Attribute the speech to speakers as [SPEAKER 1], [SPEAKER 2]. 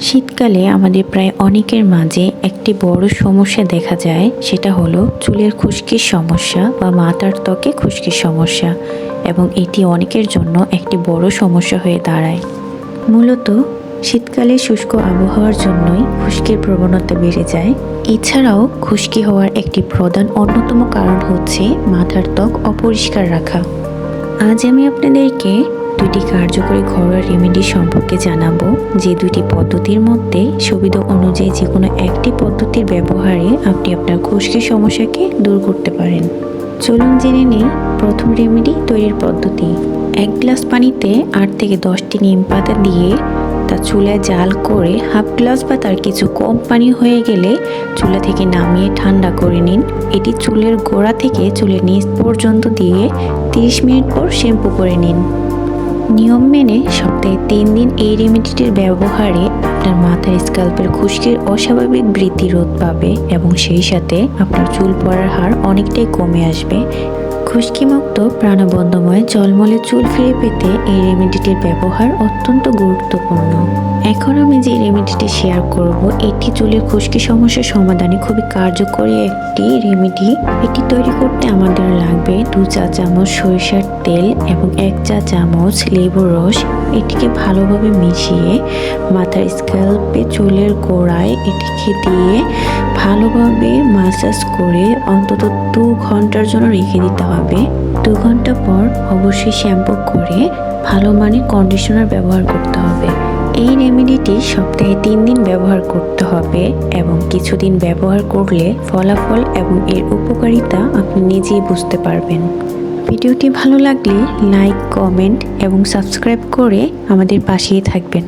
[SPEAKER 1] শীতকালে আমাদের প্রায় অনেকের মাঝে একটি বড় সমস্যা দেখা যায়, সেটা হলো চুলের খুশকির সমস্যা বা মাথার ত্বকে খুশকির সমস্যা, এবং এটি অনেকের জন্য একটি বড় সমস্যা হয়ে দাঁড়ায়। মূলত শীতকালে শুষ্ক আবহাওয়ার জন্যই খুশকির প্রবণতা বেড়ে যায়। এছাড়াও খুশকি হওয়ার একটি প্রধান অন্যতম কারণ হচ্ছে মাথার ত্বক অপরিষ্কার রাখা। আজ আমি আপনাদেরকে দুটি কার্যকরী ঘরোয়া রেমেডি সম্পর্কে জানাব। যে দুটি পদ্ধতির মধ্যে সুবিধা অনুযায়ী যে কোনো একটি পদ্ধতির ব্যবহারে আপনি আপনার খুশকি সমস্যাকে দূর করতে পারেন। চলুন জেনে নিই প্রথম রেমেডি তৈরির পদ্ধতি। এক গ্লাস পানিতে আট থেকে দশটি নিম পাতা দিয়ে তা চুলায় জাল করে হাফ গ্লাস বা তার কিছু কম পানি হয়ে গেলে চুলা থেকে নামিয়ে ঠান্ডা করে নিন। এটি চুলের গোড়া থেকে চুলের নিচ পর্যন্ত দিয়ে 30 মিনিট পর শ্যাম্পু করে নিন। নিয়ম মেনে সপ্তাহে তিন দিন এই রেমেডিটির ব্যবহারে আপনার মাথার স্কাল্পের খুশকির অস্বাভাবিক বৃদ্ধি রোধ পাবে এবং সেই সাথে আপনার চুল পড়ার হার অনেকটাই কমে আসবে। খুশকিমুক্ত প্রাণবন্ধময় জলমলে চুল ফিরে পেতে এই রেমেডিটির ব্যবহার অত্যন্ত গুরুত্বপূর্ণ। এখন আমি যে রেমেডিটি শেয়ার করব, এটি চুলের খুশকি সমস্যার সমাধানে খুবই কার্যকরী একটি রেমেডি এটি তৈরি করতে আমাদের লাগবে দু চা চামচ সরিষার তেল এবং এক চা চামচ লেবুর রস। এটিকে ভালোভাবে মিশিয়ে মাথার স্ক্যাল্পে চুলের গোড়ায় এটিকে দিয়ে ভালোভাবে মাসাজ করে অন্তত দু ঘণ্টার জন্য রেখে দিতে হবে দু ঘণ্টা পর অবশ্যই শ্যাম্পু করে ভালো মানের কন্ডিশনার ব্যবহার করতে হবে। এই রেমেডিটি সপ্তাহে তিন দিন ব্যবহার করতে হবে এবং কিছুদিন ব্যবহার করলে ফলাফল এবং এর উপকারিতা আপনি নিজেই বুঝতে পারবেন। ভিডিওটি ভালো লাগলে লাইক কমেন্ট এবং সাবস্ক্রাইব করে আমাদের পাশেই থাকবেন।